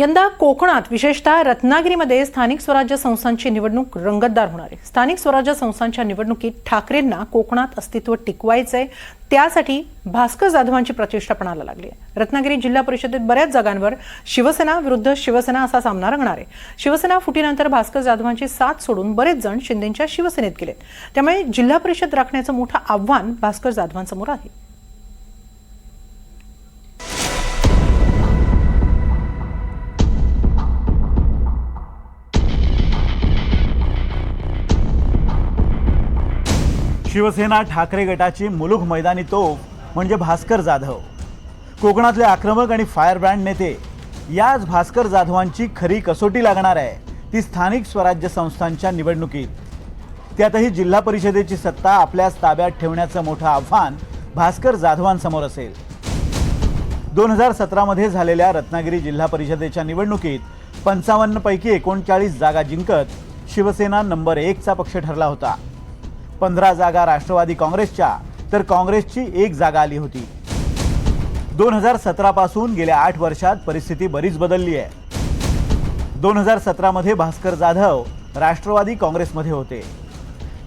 यंदा कोकणात विशेषतः रत्नागिरीमध्ये स्थानिक स्वराज्य संस्थांची निवडणूक रंगतदार होणार आहे. स्थानिक स्वराज्य संस्थांच्या निवडणुकीत ठाकरेंना कोकणात अस्तित्व टिकवायचंय. त्यासाठी भास्कर जाधवांची प्रतिष्ठापणाला लागली आहे. रत्नागिरी जिल्हा परिषदेत बऱ्याच जागांवर शिवसेना विरुद्ध शिवसेना असा सामना रंगणार आहे. शिवसेना फुटीनंतर भास्कर जाधवांची साथ सोडून बरेच जण शिंदेच्या शिवसेनेत गेलेत. त्यामुळे जिल्हा परिषद राखण्याचं मोठं आव्हान भास्कर जाधवांसमोर आहे. शिवसेना ठाकरे गटाची मुलुख मैदानी तोफ म्हणजे भास्कर जाधव. कोकणातले आक्रमक आणि फायर ब्रँड नेते याच भास्कर जाधवांची खरी कसोटी लागणार आहे ती स्थानिक स्वराज्य संस्थांच्या निवडणुकीत. त्यातही जिल्हा परिषदेची सत्ता आपल्याच ताब्यात ठेवण्याचं मोठं आव्हान भास्कर जाधवांसमोर असेल. दोन हजार सतरामध्ये झालेल्या रत्नागिरी जिल्हा परिषदेच्या निवडणुकीत पंचावन्नपैकी एकोणचाळीस जागा जिंकत शिवसेना नंबर एकचा पक्ष ठरला होता. पंधरा जागा राष्ट्रवादी काँग्रेसच्या तर काँग्रेसची एक जागा आली होती. दोन हजार सतरापासून गेल्या आठ वर्षात परिस्थिती बरीच बदलली आहे. दोन हजार सतरामध्ये भास्कर जाधव राष्ट्रवादी काँग्रेसमध्ये होते.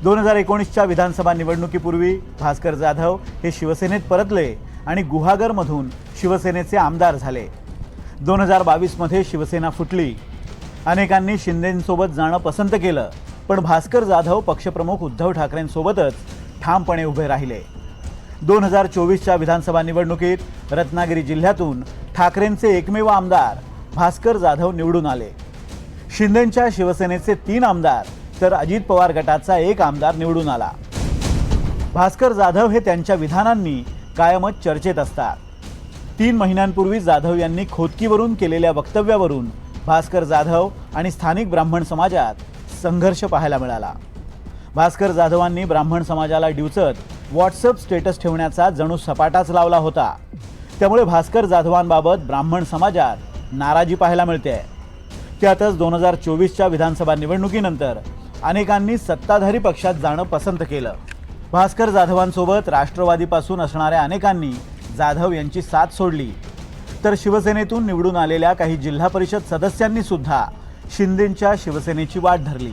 दोन हजार एकोणीसच्या विधानसभा निवडणुकीपूर्वी भास्कर जाधव हे शिवसेनेत परतले आणि गुहागरमधून शिवसेनेचे आमदार झाले. दोन हजार बावीसमध्ये शिवसेना फुटली. अनेकांनी शिंदेंसोबत जाणं पसंत केलं. पण भास्कर जाधव पक्षप्रमुख उद्धव ठाकरेंसोबतच ठामपणे उभे राहिले. दोन हजार चोवीसच्या विधानसभा निवडणुकीत रत्नागिरी जिल्ह्यातून ठाकरेंचे एकमेव आमदार भास्कर जाधव निवडून आले. शिंदेंच्या शिवसेनेचे तीन आमदार तर अजित पवार गटाचा एक आमदार निवडून आला. भास्कर जाधव हे त्यांच्या विधानांनी कायमच चर्चेत असतात. तीन महिन्यांपूर्वी जाधव यांनी खोदकीवरून केलेल्या वक्तव्यावरून भास्कर जाधव आणि स्थानिक ब्राह्मण समाजात संघर्ष पाहायला मिळाला. भास्कर जाधवांनी ब्राह्मण समाजाला डिवचत व्हॉट्सअप स्टेटस ठेवण्याचा जणू सपाटाच लावला होता. त्यामुळे भास्कर जाधवांबाबत ब्राह्मण समाजात नाराजी पाहायला मिळते. त्यातच दोन हजार चोवीसच्या विधानसभा निवडणुकीनंतर अनेकांनी सत्ताधारी पक्षात जाणं पसंत केलं. भास्कर जाधवांसोबत राष्ट्रवादीपासून असणाऱ्या अनेकांनी जाधव यांची साथ सोडली. तर शिवसेनेतून निवडून आलेल्या काही जिल्हा परिषद सदस्यांनी सुद्धा शिंदेंच्या शिवसेनेची वाट धरली.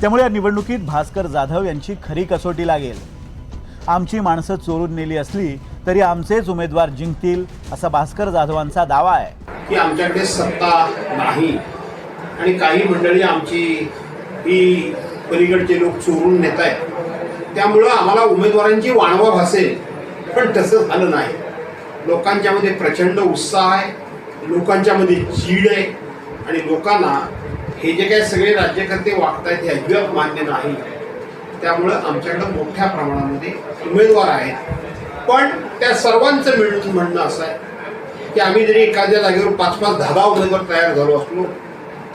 त्यामुळे या निवडणुकीत भास्कर जाधव यांची खरी कसोटी लागेल. आमची माणसं चोरून नेली असली तरी आमचेच उमेदवार जिंकतील असा भास्कर जाधवांचा दावा आहे. की आमच्याकडे सत्ता नाही. आणि काही मंडळी आमची ही पलीकडचे लोक चोरून नेत आहेत त्यामुळं आम्हाला उमेदवारांची वाणवा भासेल पण तसं झालं नाही. लोकांच्यामध्ये प्रचंड उत्साह आहे. लोकांच्यामध्ये चीड आहे. आणि लोकांना हे जे काही सगळे राज्यकर्ते वागतायत हे अजिबात मान्य नाही. त्यामुळं आमच्याकडं मोठ्या प्रमाणामध्ये उमेदवार आहेत. पण त्या सर्वांचं मिळून म्हणणं असं आहे की आम्ही जरी एखाद्या जागेवर पाच पाच दहा दहा उमेदवार तयार झालो असलो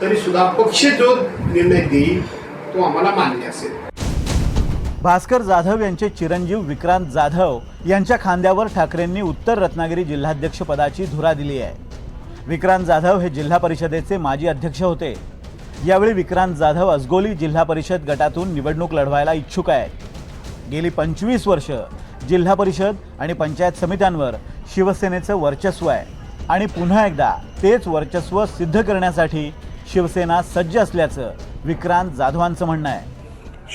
तरी सुद्धा पक्ष जो निर्णय देईल तो आम्हाला मान्य असेल. भास्कर जाधव यांचे चिरंजीव विक्रांत जाधव यांच्या खांद्यावर ठाकरेंनी उत्तर रत्नागिरी जिल्हाध्यक्षपदाची धुरा दिली आहे. विक्रांत जाधव हे जिल्हा परिषदेचे माजी अध्यक्ष होते. यावेळी विक्रांत जाधव अजगोली जिल्हा परिषद गटातून निवडणूक लढवायला इच्छुक आहेत. गेली पंचवीस वर्ष जिल्हा परिषद आणि पंचायत समित्यांवर शिवसेनेचं वर्चस्व आहे आणि पुन्हा एकदा तेच वर्चस्व सिद्ध करण्यासाठी शिवसेना सज्ज असल्याचं विक्रांत जाधवांचं म्हणणं आहे.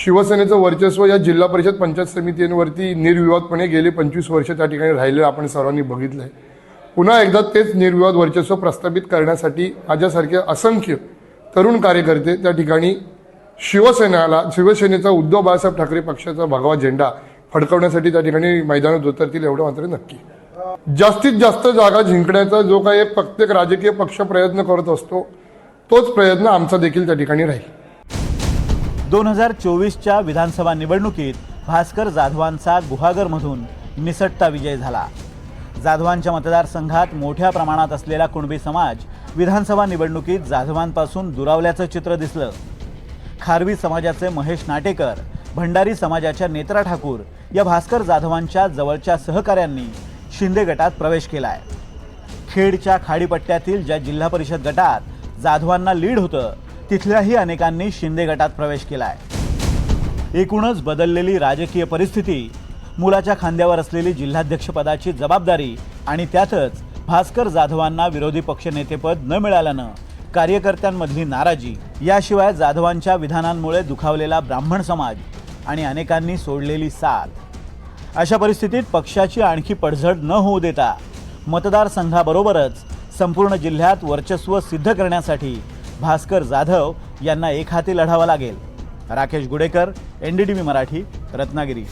शिवसेनेचं वर्चस्व या जिल्हा परिषद पंचायत समितींवरती निर्विवादपणे गेली पंचवीस वर्ष त्या ठिकाणी राहिलेलं आपण सर्वांनी बघितलं आहे पुन्हा एकदा तेच निर्विवाद वर्चस्व प्रस्थापित करण्यासाठी माझ्यासारखे असंख्य तरुण कार्यकर्ते त्या ठिकाणी शिवसेनेला शिवसेनेचा उद्धव बाळासाहेब ठाकरे पक्षाचा भगवा झेंडा फडकवण्यासाठी त्या ठिकाणी मैदानात उतरतील एवढं मात्र नक्की. जास्तीत जास्त जागा जिंकण्याचा जो काही प्रत्येक राजकीय पक्ष प्रयत्न करत असतो तोच प्रयत्न आमचा देखील त्या ठिकाणी राहील. दोन हजार चोवीसच्या विधानसभा निवडणुकीत भास्कर जाधवांचा गुहागरमधून निसटता विजय झाला. जाधवांच्या मतदारसंघात मोठ्या प्रमाणात असलेला कुणबी समाज विधानसभा निवडणुकीत जाधवांपासून दुरावल्याचं चित्र दिसलं. खारवी समाजाचे महेश नाटेकर भंडारी समाजाच्या नेत्रा ठाकूर या भास्कर जाधवांच्या जवळच्या सहकाऱ्यांनी शिंदे गटात प्रवेश केलाय. खेडच्या खाडीपट्ट्यातील ज्या जिल्हा परिषद गटात जाधवांना लीड होतं तिथल्याही अनेकांनी शिंदे गटात प्रवेश केलाय. एकूणच बदललेली राजकीय परिस्थिती मुलाच्या खांद्यावर असलेली जिल्हाध्यक्षपदाची जबाबदारी आणि त्यातच भास्कर जाधवांना विरोधी पक्षनेतेपद न मिळाल्यानं कार्यकर्त्यांमधली नाराजी याशिवाय जाधवांच्या विधानांमुळे दुखावलेला ब्राह्मण समाज आणि अनेकांनी सोडलेली साथ. अशा परिस्थितीत पक्षाची आणखी पडझड न होऊ देता मतदारसंघाबरोबरच संपूर्ण जिल्ह्यात वर्चस्व सिद्ध करण्यासाठी भास्कर जाधव यांना एक हाती लढावा लागेल. Rakesh Gudekar N D T V Marathi Ratnagiri.